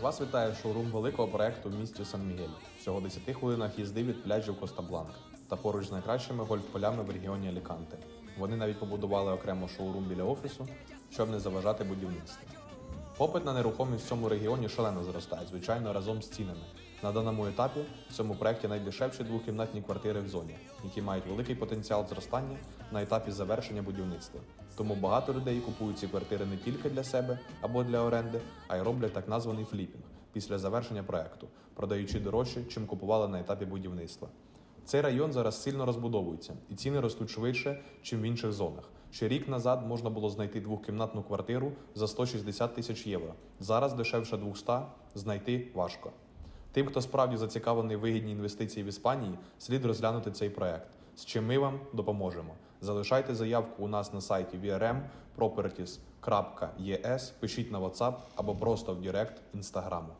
Вас вітає шоурум великого проекту в місті Сан-Мігель. Всього 10 хвилинах їзди від пляжів Коста-Бланка та поруч з найкращими гольф-полями в регіоні Аліканте. Вони навіть побудували окремо шоурум біля офісу, щоб не заважати будівництву. Попит на нерухомість в цьому регіоні шалено зростає, звичайно, разом з цінами. На даному етапі в цьому проєкті найдешевші двокімнатні квартири в зоні, які мають великий потенціал зростання на етапі завершення будівництва. Тому багато людей купують ці квартири не тільки для себе або для оренди, а й роблять так названий фліпінг після завершення проекту, продаючи дорожче, чим купували на етапі будівництва. Цей район зараз сильно розбудовується, і ціни ростуть швидше, ніж в інших зонах. Ще рік назад можна було знайти двохкімнатну квартиру за 160 тисяч євро. Зараз дешевше 200 знайти важко. Тим, хто справді зацікавлений в вигідній інвестиції в Іспанії, слід розглянути цей проект, з чим ми вам допоможемо. Залишайте заявку у нас на сайті vrmproperties.es, пишіть на WhatsApp або просто в Директ Інстаграму.